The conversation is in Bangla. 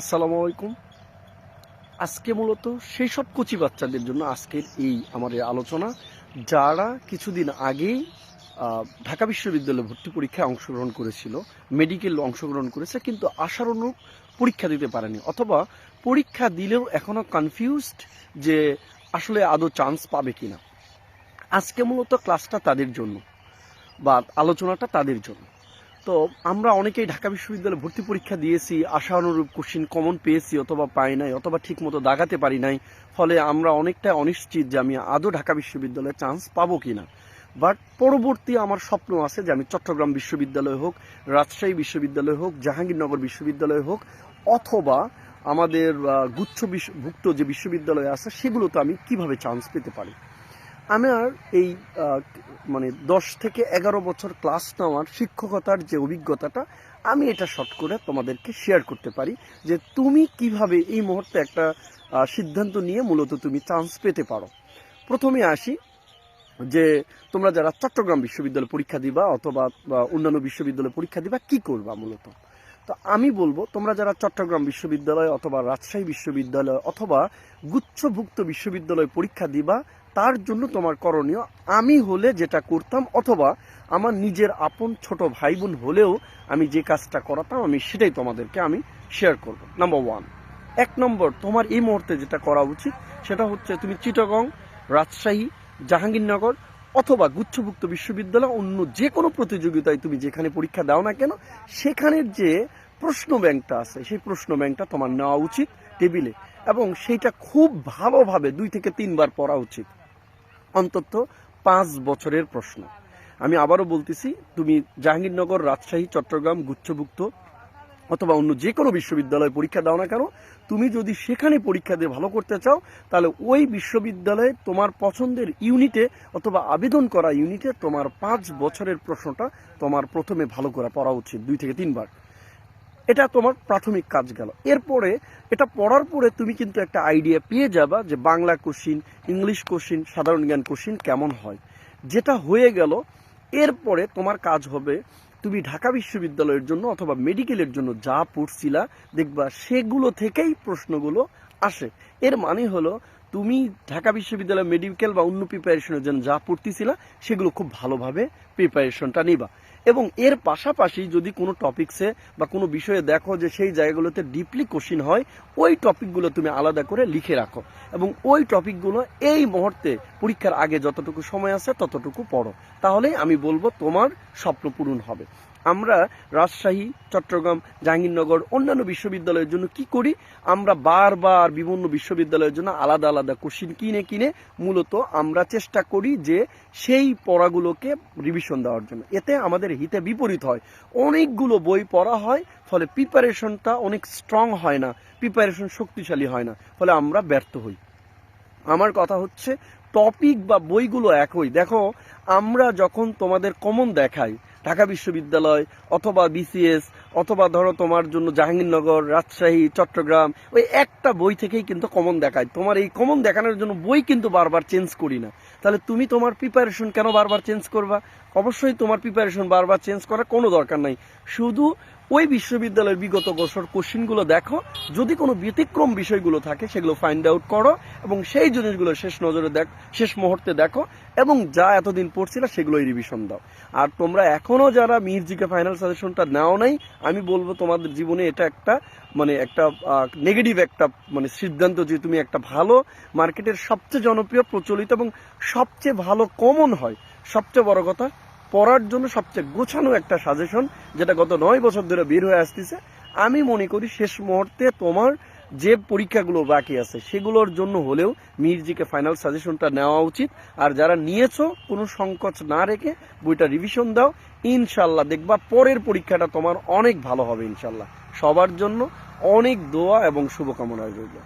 আসসালামু আলাইকুম। আজকে মূলত সেই সব কচি বাচ্চাদের জন্য আজকের এই এই আলোচনা, যারা কিছুদিন আগেই ঢাকা বিশ্ববিদ্যালয়ে ভর্তি পরীক্ষায় অংশগ্রহণ করেছিল মেডিকেল অংশগ্রহণ করেছে, কিন্তু আশার অনুরূপ পরীক্ষা দিতে পারেনি, অথবা পরীক্ষা দিলেও এখনও কনফিউজড যে আসলে আদৌ চান্স পাবে কিনা। আজকে মূলত ক্লাসটা তাদের জন্য, বা আলোচনাটা তাদের জন্য। তো আমরা অনেকেই ঢাকা বিশ্ববিদ্যালয়ে ভর্তি পরীক্ষা দিয়েছি আশা অনুরূপ কোশ্চিন কমন পেয়েছি, অথবা পাই নাই, অথবা ঠিক মতো দাগাতে পারি নাই, ফলে আমরা অনেকটা অনিশ্চিত যে আমি আদৌ ঢাকা বিশ্ববিদ্যালয়ে চান্স পাবো কি না বাট পরবর্তী আমার স্বপ্ন আছে যে আমি চট্টগ্রাম বিশ্ববিদ্যালয় হোক, রাজশাহী বিশ্ববিদ্যালয় হোক, জাহাঙ্গীরনগর বিশ্ববিদ্যালয় হোক, অথবা আমাদের গুচ্ছ ভুক্ত যে বিশ্ববিদ্যালয় আছে, সেগুলোতে আমি কীভাবে চান্স পেতে পারি? আমার এই মানে দশ থেকে এগারো বছর ক্লাস নেওয়ার শিক্ষকতার যে অভিজ্ঞতাটা, আমি এটা শর্ট করে তোমাদেরকে শেয়ার করতে পারি যে তুমি কীভাবে এই মুহূর্তে একটা সিদ্ধান্ত নিয়ে মূলত তুমি চান্স পেতে পারো। প্রথমে আসি যে তোমরা যারা চট্টগ্রাম বিশ্ববিদ্যালয়ে পরীক্ষা দিবা অথবা অন্যান্য বিশ্ববিদ্যালয়ে পরীক্ষা দিবা, কি করবা মূলত? তো আমি বলব, তোমরা যারা চট্টগ্রাম বিশ্ববিদ্যালয় অথবা রাজশাহী বিশ্ববিদ্যালয় অথবা গুচ্ছভুক্ত বিশ্ববিদ্যালয়ে পরীক্ষা দিবা তার জন্য তোমার করণীয়, আমি হলে যেটা করতাম অথবা আমার নিজের আপন ছোট ভাই বোন হলেও আমি যে কাজটা করাতাম, আমি সেটাই তোমাদেরকে আমি শেয়ার করব। নাম্বার ওয়ান এক নম্বর, তোমার এই মুহূর্তে যেটা করা উচিত, সেটা হচ্ছে তুমি চিটাগং, রাজশাহী, জাহাঙ্গীরনগর অথবা গুচ্ছভুক্ত বিশ্ববিদ্যালয় অন্য যে কোনো প্রতিযোগিতায় তুমি যেখানে পরীক্ষা দাও না কেন, সেখানের যে প্রশ্ন ব্যাংকটা আছে, সেই প্রশ্ন ব্যাংকটা তোমার নেওয়া উচিত টেবিলে এবং সেইটা খুব ভালোভাবে দুই থেকে তিনবার পড়া উচিত। অন্তত পাঁচ বছরের প্রশ্ন। আমি আবারও বলতেছি, তুমি জাহাঙ্গীরনগর, রাজশাহী, চট্টগ্রাম, গুচ্ছভুক্ত অথবা অন্য যে কোনো বিশ্ববিদ্যালয়ে পরীক্ষা দাও না কেন, তুমি যদি সেখানে পরীক্ষা দিয়ে ভালো করতে চাও, তাহলে ওই বিশ্ববিদ্যালয়ে তোমার পছন্দের ইউনিটে অথবা আবেদন করা ইউনিটে তোমার পাঁচ বছরের প্রশ্নটা তোমার প্রথমে ভালো করে পড়া উচিত, দুই থেকে তিনবার। এটা তোমার প্রাথমিক কাজ গেল। এরপরে এটা পড়ার পরে তুমি কিন্তু একটা আইডিয়া পেয়ে যাবা যে বাংলা কোশ্চিন ইংলিশ কোশ্চিন সাধারণ জ্ঞান কোশ্চিন কেমন হয়। যেটা হয়ে গেল, এরপরে তোমার কাজ হবে তুমি ঢাকা বিশ্ববিদ্যালয়ের জন্য অথবা মেডিকেলের জন্য যা পড়ছিলা, দেখবা সেগুলো থেকেই প্রশ্নগুলো আসে। এর মানে হলো তুমি ঢাকা বিশ্ববিদ্যালয় মেডিকেল বা অন্য প্রিপারেশনের জন্য যা পড়তেছিলা, সেগুলো খুব ভালোভাবে প্রিপারেশনটা নিবা। এবং এর পাশাপাশি যদি কোনো টপিকসে বা কোনো বিষয়ে দেখো যে সেই জায়গাগুলোতে ডিপলি কোশ্চিন হয়, ওই টপিকগুলো তুমি আলাদা করে লিখে রাখো। এবং ওই টপিকগুলো এই মুহূর্তে পরীক্ষার আগে যতটুকু সময় আছে ততটুকু পড়ো। তাহলেই আমি বলব তোমার স্বপ্ন পূরণ হবে। আমরা রাজশাহী, চট্টগ্রাম, জাহাঙ্গীরনগর, অন্যান্য বিশ্ববিদ্যালয়ের জন্য কি করি? আমরা বারবার বিভিন্ন বিশ্ববিদ্যালয়ের জন্য আলাদা আলাদা কোশ্চিন কিনে কিনে মূলত আমরা চেষ্টা করি যে সেই পড়াগুলোকে রিভিশন দেওয়ার জন্য। এতে আমাদের হিতে বিপরীত হয়। অনেকগুলো বই পড়া হয়, ফলে প্রিপারেশনটা অনেক স্ট্রং হয় না প্রিপারেশন শক্তিশালী হয় না, ফলে আমরা ব্যর্থ হই। আমার কথা হচ্ছে টপিক বা বইগুলো একই। দেখো, আমরা যখন তোমাদের কমন দেখাই ঢাকা বিশ্ববিদ্যালয় অথবা বিসিএস, অথবা ধরো তোমার জন্য জাহাঙ্গীরনগর, রাজশাহী, চট্টগ্রাম, ওই একটা বই থেকেই কিন্তু কমন দেখায়। তোমার এই কমন দেখানোর জন্য বই কিন্তু বারবার চেঞ্জ করি না। তাহলে তুমি তোমার প্রিপারেশন কেন বারবার চেঞ্জ করবা? অবশ্যই তোমার প্রিপারেশন বারবার চেঞ্জ করার কোনো দরকার নাই। শুধু ওই বিশ্ববিদ্যালয়ের বিগত বছর কোশ্চিনগুলো দেখো। যদি কোনো ব্যতিক্রম বিষয়গুলো থাকে, সেগুলো ফাইন্ড আউট করো এবং সেই জিনিসগুলো শেষ নজরে দেখ, শেষ মুহূর্তে দেখো এবং যা এতদিন পড়ছিল সেগুলোই রিভিশন দাও। আর তোমরা এখনও যারা মির্জিকে ফাইনাল সাজেশনটা নাও নাই, আমি বলব তোমাদের জীবনে এটা একটা মানে একটা নেগেটিভ একটা মানে সিদ্ধান্ত যে তুমি একটা ভালো মার্কেটের সবচেয়ে জনপ্রিয়, প্রচলিত এবং সবচেয়ে ভালো কমন হয়। সবচেয়ে বড় কথা, পড়ার জন্য সবচেয়ে গোছানো একটা সাজেশন যেটা গত নয় বছর ধরে বের হয়ে আসতেছে। আমি মনে করি শেষ মুহূর্তে তোমার যে পরীক্ষাগুলো বাকি আছে সেগুলোর জন্য হলেও মির্জিকে ফাইনাল সাজেশনটা নেওয়া উচিত। আর যারা নিয়েছো, কোনো সংকোচ না রেখে বইটা রিভিশন দাও। ইনশাল্লাহ দেখবা পরের পরীক্ষাটা তোমার অনেক ভালো হবে ইনশাল্লাহ সবার জন্য অনেক দোয়া এবং শুভকামনা রইল।